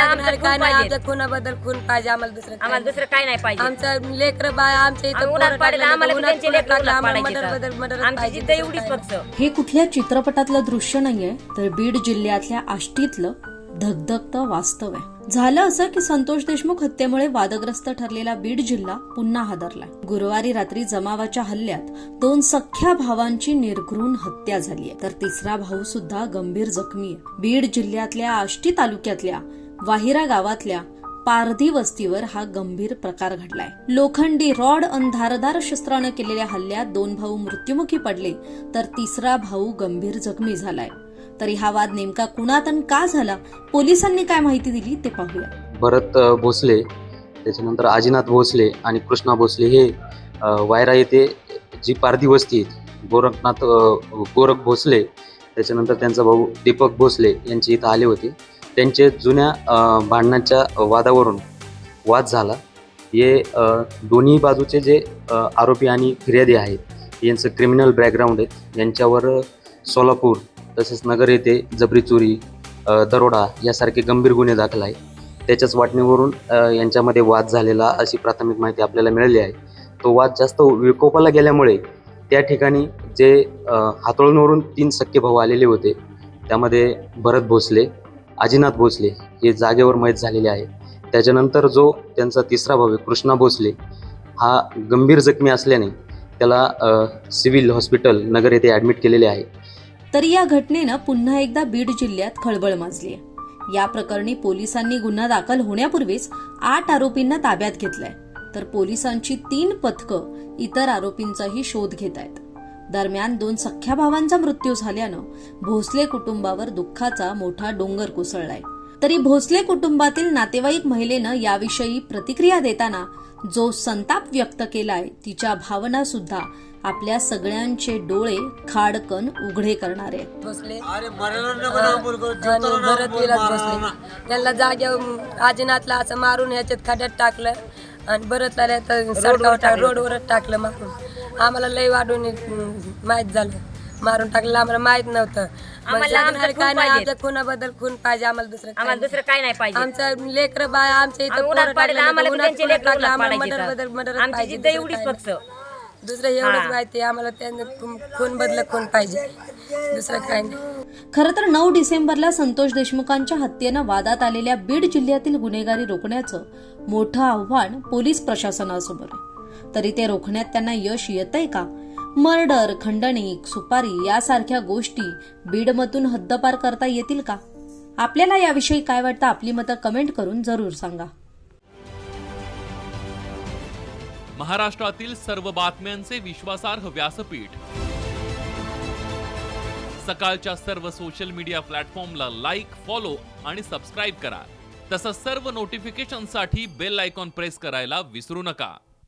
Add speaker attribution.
Speaker 1: आम्हाला
Speaker 2: जगणार
Speaker 1: आमचं
Speaker 2: काय
Speaker 1: खून
Speaker 2: नाही?
Speaker 1: पाहिजे.
Speaker 2: आमच्या खुनाबद्दल खून पाहिजे आम्हाला दुसरं काय
Speaker 1: आम्हाला दुसरं काय नाही पाहिजे.
Speaker 2: आमचं लेकर बाय आमच्या इथं
Speaker 1: आम्ही उन्हात
Speaker 2: पोरं
Speaker 1: पाडेल
Speaker 2: टाकलं,
Speaker 1: आम्हाला बी
Speaker 2: उन्हात
Speaker 1: त्यांचे
Speaker 2: पोरं
Speaker 1: लेकरं
Speaker 2: टाकलं,
Speaker 1: उन्हात
Speaker 2: आम्हाला
Speaker 1: पाडायचे
Speaker 2: मदर-
Speaker 1: तर.
Speaker 2: मदर- मदर
Speaker 1: आमची
Speaker 2: पाहिजे,
Speaker 1: जिद्द
Speaker 2: दुसरं
Speaker 1: एवढीच
Speaker 2: काय
Speaker 1: फक्त
Speaker 3: हे कुठल्या चित्रपटातलं दृश्य नाहीये तर बीड जिल्ह्यातल्या आष्टीतलं धगधगतं वास्तव आहे झालं असं की संतोष देशमुख हत्येमुळे वादग्रस्त ठरलेला बीड जिल्हा पुन्हा हादरलाय गुरुवारी रात्री जमावाच्या हल्ल्यात दोन सख्या भावांची निर्घृण हत्या झाली आहे तर तिसरा भाऊ सुद्धा गंभीर जखमी आहे बीड जिल्ह्यातल्या आष्टी तालुक्यातल्या वाहिरा गावातल्या पारधी वस्तीवर हा गंभीर प्रकार घडलाय. लोखंडी रॉड अन धारदार शस्त्रानं केलेल्या हल्ल्यात दोन भाऊ मृत्युमुखी पडले तर तिसरा भाऊ गंभीर जखमी झालाय. तरी हा वाद नेमका कुणात आणि का झाला? पोलिसांनी काय माहिती दिली ते पाहूया.
Speaker 4: भरत भोसले त्याच्यानंतर आजीनाथ भोसले आणि कृष्णा भोसले हे वायरा येथे जी पारधी वस्ती आहे गोरखनाथ गोरख भोसले त्याच्यानंतर त्यांचा भाऊ दीपक भोसले यांचे इथं आले होते. त्यांचे जुन्या भांडणाच्या वादावरून वाद झाला. हे दोन्ही बाजूचे जे आरोपी आणि फिर्यादी आहेत यांचं क्रिमिनल बॅकग्राऊंड आहे. यांच्यावर सोलापूर तसेच नगर येथे जबरी चोरी दरोडा यासारखे गंभीर गुन्हे दाखल आहे त्याच्याच वाटणीवरून यांच्यामध्ये वाद झालेला अशी प्राथमिक माहिती आपल्याला मिळाली आहे. तो वाद जास्त विकोपाला गेल्यामुळे त्या ठिकाणी जे अ, हातोळणवरून तीन सख्खे भाऊ आलेले होते त्यामध्ये भरत भोसले आजीनाथ भोसले हे जागेवर मयत झालेले आहे. त्याच्यानंतर जो त्यांचा तिसरा भाऊ आहे कृष्णा भोसले हा गंभीर जखमी असल्याने त्याला सिव्हिल हॉस्पिटल नगर येथे ॲडमिट केलेले आहे.
Speaker 3: तरी या घटनेनं पुन्हा एकदा बीड जिल्ह्यात खळबळ माजली आहे. या प्रकरणी पोलिसांनी गुन्हा दाखल होण्यापूर्वीच आठ आरोपींना ताब्यात घेतलाय. तर पोलिसांची तीन पथकं इतर आरोपींचाही शोध घेत आहेत. दरम्यान दोन सख्ख्या भावांचा मृत्यू झाल्यानं भोसले कुटुंबावर दुःखाचा मोठा डोंगर कोसळलाय. तरी भोसले कुटुंबातील नातेवाईक महिलेनं याविषयी प्रतिक्रिया देताना जो संताप व्यक्त केलाय तिच्या भावना सुद्धा आपल्या सगळ्यांचे डोळे खाडकन उघडे करणारे
Speaker 2: बसले त्यांना जाग्यावर आजीनाथला असं मारून ह्याच्यात खड्यात टाकलं आणि टाक रोडवरच टाकलं मारून. आम्हाला लय वाढून माहीत झालं मारून टाकलं आम्हाला माहीत नव्हतं
Speaker 1: आम्हाला आमचं खून
Speaker 2: काय नाही
Speaker 1: पाहिजे.
Speaker 2: आमच्या खुनाबद्दल खून पाहिजे आम्हाला दुसरं
Speaker 1: आम्हाला. दुसरं काय नाही पाहिजे
Speaker 2: आमचं लेकर बाय आमच्या इथं
Speaker 1: आम्ही उन्हात
Speaker 2: पोरं
Speaker 1: पाडेल
Speaker 2: टाकलं,
Speaker 1: आम्हाला बी
Speaker 2: उन्हात
Speaker 1: त्यांचे
Speaker 2: पोरं
Speaker 1: लेकरं
Speaker 2: टाकलं,
Speaker 1: उन्हात
Speaker 2: आम्हाला
Speaker 1: पाडायचे
Speaker 2: मदर
Speaker 1: तर.
Speaker 2: मदर मदर
Speaker 1: आमची
Speaker 2: पाहिजे,
Speaker 1: जिद्द
Speaker 2: दुसरं
Speaker 1: एवढीच
Speaker 2: काय
Speaker 1: फक्त
Speaker 2: नाही. दुसरं एवढंच माहिती आहे आम्हाला त्यांना खून बदल खून पाहिजे दुसरं काय नाही
Speaker 3: खरं तर नऊ डिसेंबरला संतोष देशमुखांच्या हत्येनं वादात आलेल्या बीड जिल्ह्यातील गुन्हेगारी रोखण्याचं मोठं आव्हान पोलीस प्रशासनासमोर आहे तरी ते रोखण्यात त्यांना यश येतंय का? मर्डर खंडणीक सुपारी यासारख्या गोष्टी बीडमधून हद्दपार करता येतील का? आपल्याला याविषयी काय वाटतं आपली मतं कमेंट करून जरूर सांगा.
Speaker 5: महाराष्ट्रातील सर्व बातम्यांचे विश्वासार्ह व्यासपीठ. सकाळच्या सर्व सोशल मीडिया प्लॅटफॉर्मला लाईक फॉलो आणि सबस्क्राईब करा. तसंच सर्व नोटिफिकेशनसाठी बेल आयकॉन प्रेस करायला विसरू नका.